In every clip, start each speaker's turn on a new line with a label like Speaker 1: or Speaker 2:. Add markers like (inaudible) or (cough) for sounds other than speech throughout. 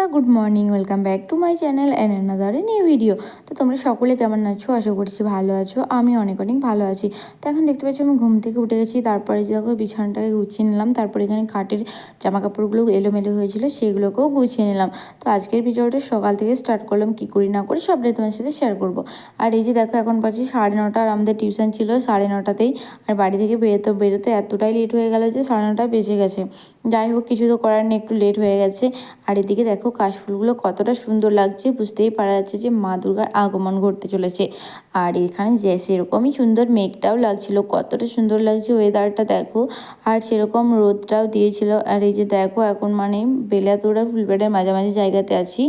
Speaker 1: বন্ধুরা good morning welcome back to my channel and a new video তো তোমরা সকলে কেমন আছো? আশা করছি ভালো আছো। আমি অনেক অনেক ভালো আছি। তো এখন দেখতে পাচ্ছি আমি ঘুম থেকে উঠে গেছি। তারপরে দেখো বিছানাটাকে গুছিয়ে নিলাম। তারপরে এখানে খাটের জামা কাপড়গুলো এলোমেলো হয়েছিল, সেগুলোকেও গুছিয়ে নিলাম। তো আজকের ভিডিওটা সকাল থেকে স্টার্ট করলাম। কী করি না করি সবটাই তোমার সাথে শেয়ার করব। আর এই যে দেখো, এখন পাচ্ছি সাড়ে নটা আর আমাদের টিউশন ছিল সাড়ে নটাতেই। আর বাড়ি থেকে বেরোতে বেরোতে এতটাই লেট হয়ে গেল যে সাড়ে নটা বেজে গেছে। যাই হোক, কিছু তো করার নেই, একটু লেট হয়ে গেছে। আর এদিকে দেখো, কাশফুলগুলো কতটা সুন্দর লাগছে, বুঝতেই পারা যাচ্ছে যে মা দুর্গার আগমন ঘটতে চলেছে। আর এখানে যে সেরকমই সুন্দর মেঘটাও লাগছিল, কতটা সুন্দর লাগছে ওয়েদারটা দেখো। আর সেরকম রোদটাও দিয়েছিল। আর এই যে দেখো, এখন মানে বেলাতোড়া ফুলবাড়ির মাঝামাঝি জায়গাতে আছি।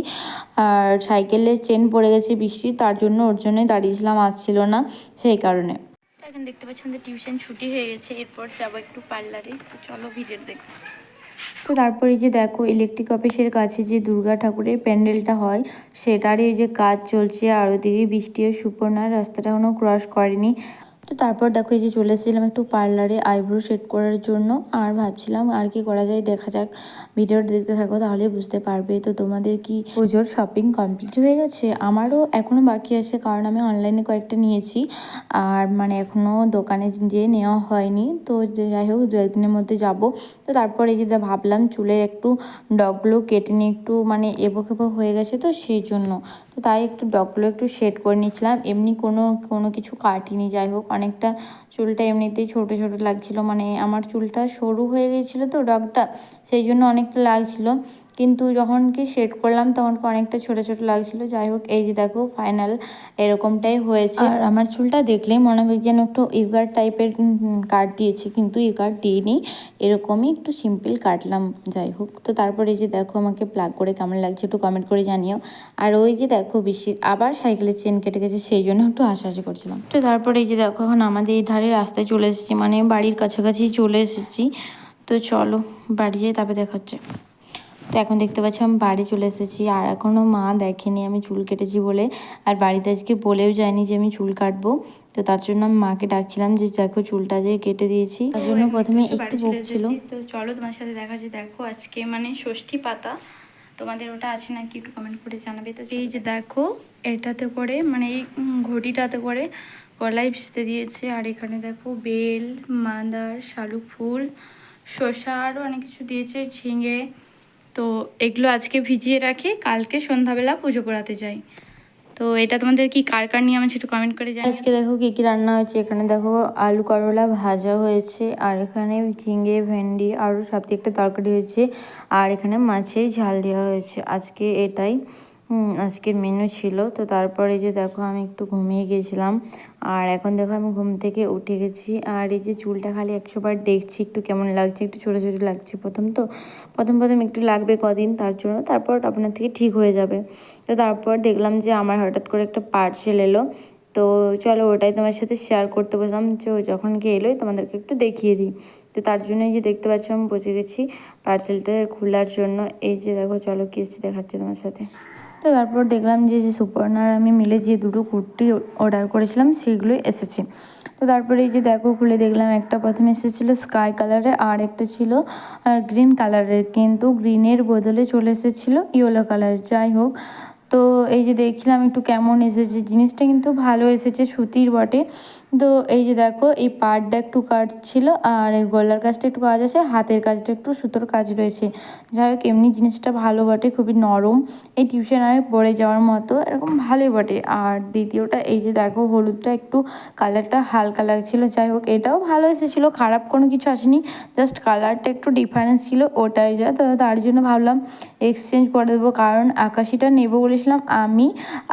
Speaker 1: আর সাইকেলের চেন পড়ে গেছে বৃষ্টি, তার জন্য ওর জন্যই দাঁড়িয়েছিলাম, আসছিল না, সেই কারণে। এখন দেখতে পাচ্ছি আমাদের টিউশন ছুটি হয়ে গেছে, এরপর যাব একটু পার্লারে। তো চলো ভিডিও দেখো। তো তারপরে যে দেখো ইলেকট্রিক অফিসের কাছে যে দুর্গা ঠাকুরের প্যান্ডেলটা হয়, সেটারই যে কাজ চলছে। আর ওদিকে বৃষ্টি ও সুপর্ণার রাস্তাটা কোনো ক্রস করেনি। তো তারপর দেখো এই যে চলে এসেছিলাম একটু পার্লারে আইব্রো সেট করার জন্য। আর ভাবছিলাম আর কি করা যায়, দেখা যাক। ভিডিওটা দেখতে থাকো তাহলে বুঝতে পারবে। তো তোমাদের কি পুজোর শপিং কমপ্লিট হয়ে গেছে? আমারও এখনও বাকি আছে কারণ আমি অনলাইনে কয়েকটা নিয়েছি। আর মানে এখনও দোকানে যেয়ে নেওয়া হয়নি। তো যাই হোক, দু একদিনের মধ্যে যাব। তো তারপর এই যে ভাবলাম চুলের একটু ডগগুলো কেটে নিয়ে একটু মানে এবো খেবো হয়ে গেছে তো সেই জন্য। তো তাই একটু ডগগুলো একটু শেড করে নিয়েছিলাম। এমনি কোনো কোনো কিছু কাটিনি, যাই হোক। অনেকটা চুলটা এমনিতেই ছোটো ছোটো লাগছিল। মানে আমার চুলটা সরু হয়ে গিয়েছিল তো ডগটা, সেই জন্য অনেকটা লাগছিল। কিন্তু যখন কি শেড করলাম তখন অনেকটা ছোটো ছোটো লাগছিল। যাই হোক এই যে দেখো ফাইনাল এরকমটাই হয়েছে। আর আমার চুলটা দেখলেই মনে হবে যেন একটু ইউগার টাইপের কাট দিয়েছি কিন্তু ইউগার দিইনি। এরকমই একটু সিম্পল কাটলাম যাই হোক। তো তারপরে এই যে দেখো আমাকে প্লাগ করে কেমন লাগছে একটু কমেন্ট করে জানিও। আর ওই যে দেখো বৃষ্টির আবার সাইকেলের চেন কেটে গেছে সেই জন্য একটু হাসাহাসি করছিলাম। তো তারপরে এই যে দেখো এখন আমাদের এই ধারে রাস্তায় চলে এসেছি মানে বাড়ির কাছাকাছি চলে এসেছি। তো চলো বাড়ি যেয়ে তারপরে দেখাচ্ছে তো এখন দেখতে পাচ্ছি আমি বাড়ি চলে এসেছি। আর এখনও মা দেখেনি আমি চুল কেটেছি বলে। আর বাড়িতে আজকে বলেও যায়নি যে আমি চুল কাটবো। তো তার জন্য আমি মাকে ডাকছিলাম যে দেখো চুলটা যে কেটে দিয়েছি। তার জন্য প্রথমে একটু বকছিল।
Speaker 2: তো চলো তোমার সাথে দেখা যে দেখো আজকে মানে ষষ্ঠী পাতা। তোমাদের ওটা আছে নাকি একটু কমেন্ট করে জানাবে তো এই যে দেখো এটাতে করে মানে এই ঘটিটাতে করে কলাই ভিজতে দিয়েছে। আর এখানে দেখো বেল মাদার শালুক ফুল শসা আরও অনেক কিছু দিয়েছে ঝিঙে তো এগুলো আজকে ভিজিয়ে রাখি, কালকে সন্ধ্যাবেলা পুজো করাতে যাই। তো এটা তোমাদের কি, কার কার নিয়ে আমি একটু কমেন্ট করে যাই
Speaker 1: আজকে দেখো কি কি রান্না হয়েছে, এখানে দেখো আলু করলা ভাজা হয়েছে, আর এখানে ঝিঙে, ভেন্ডি, আরও সব একটা তরকারি হয়েছে, আর এখানে মাছের ঝাল দেওয়া হয়েছে। আজকে এটাই। আজকের মেনু ছিল। তো তারপরে যে দেখো আমি একটু ঘুমিয়ে গেছিলাম। আর এখন দেখো আমি ঘুম থেকে উঠে গেছি। আর এই যে চুলটা খালি একশো বার দেখছি, একটু কেমন লাগছে, একটু ছোটো ছোটো লাগছে প্রথম তো। প্রথম প্রথম একটু লাগবে কদিন, তার জন্য তারপর আপনার থেকে ঠিক হয়ে যাবে। তো তারপর দেখলাম যে আমার হঠাৎ করে একটা পার্সেল এলো। তো চলো ওটাই তোমার সাথে শেয়ার করতে বসলাম। যে যখন কি এলোই তোমাদেরকে একটু দেখিয়ে দিই। তো তার জন্যই যে দেখতে পাচ্ছ আমি বসে গেছি পার্সেলটা খোলার জন্য। এই যে দেখো, চলো কি এসছে দেখাচ্ছি তোমার সাথে। তো তারপর দেখলাম যে যে সুপর্ণার আমি মিলে যে দুটো কুর্তি অর্ডার করেছিলাম সেগুলোই এসেছে। তো তারপরে এই যে দেখো, খুলে দেখলাম একটা প্রথমে এসেছিল স্কাই কালারে আর একটা ছিল গ্রিন কালারের কিন্তু গ্রিনের বদলে চলে এসেছিল ইয়েলো কালার যাই হোক তো এই যে দেখছিলাম একটু কেমন এসেছে, জিনিসটা কিন্তু ভালো এসেছে, সুতির বটে। তো এই যে দেখো, এই পাড়টা একটু কাজ ছিল আর এই গলার কাজটা একটু কাজ আছে, হাতের কাজটা একটু সুতোর কাজ রয়েছে। যাই হোক, এমনি জিনিসটা ভালো বটে, খুবই নরম। এই টিউশন আর পরে যাওয়ার মতো, এরকম ভালোই বটে। আর দ্বিতীয়টা, এই যে দেখো, হলুদটা একটু কালারটা হালকা লাগছিল, যাই হোক, এটাও ভালো এসেছিল, খারাপ কোনো কিছু আসেনি, জাস্ট কালারটা একটু ডিফারেন্স ছিল, ওটাই যা, তো তার জন্য ভাবলাম এক্সচেঞ্জ করে দেবো, কারণ আকাশিটা নেব বলেছিলাম আমি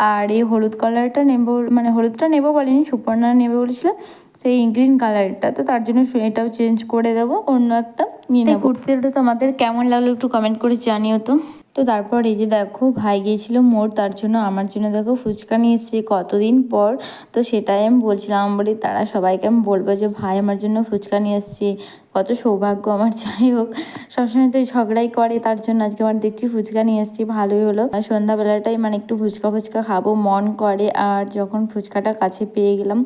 Speaker 1: আর এই হলুদ কালারটা নেব মানে হলুদটা নেব বলিনি সুপর্ণা নেবে বলেছিলাম সেই গ্রিন কালারটা তো তার জন্য এটাও চেঞ্জ করে দেবো অন্য একটা নিয়ে কুর্তিটা তোমাদের কেমন লাগল একটু কমেন্ট করে জানিও তো। তো তারপর এই যে দেখো, ভাই গিয়েছিল মোর তার জন্য আমার জন্য দেখো ফুচকা নিয়ে এসেছে কতদিন পর। তো সেটাই আমি বলছিলাম বলি, তারা সবাইকে আমি বলব যে, ভাই আমার জন্য ফুচকা নিয়ে এসছে। কত সৌভাগ্য আমার, (laughs) যাই হোক। সবসময় তো ঝগড়াই করে, তার জন্য আজকে আমার দেখছি ফুচকা নিয়ে এসেছি, ভালোই হলো। আর সন্ধ্যাবেলাটাই মানে একটু ফুচকা ফুচকা খাব, মন করে। আর যখন ফুচকাটা কাছে পেয়ে গেলাম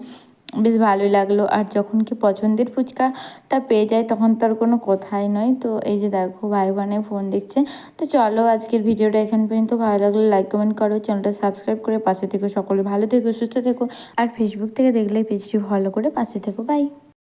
Speaker 1: বেশ ভালোই লাগল। আর যখন কি পছন্দের ফুচকাটা পেয়ে যায় তখন তার কোনো কথাই নয়। তো এই যে দেখো ভাই ওখানে ফোন দেখছে। তো চলো আজকের ভিডিওটা এখান পর্যন্ত। ভালো লাগলে লাইক কমেন্ট করো। চ্যানেলটা সাবস্ক্রাইব করে পাশে থেকো। সকলে ভালো থেকো, সুস্থ থেকো। আর ফেসবুক থেকে দেখলে পেজটি ফলো করে পাশে থেকো। বাই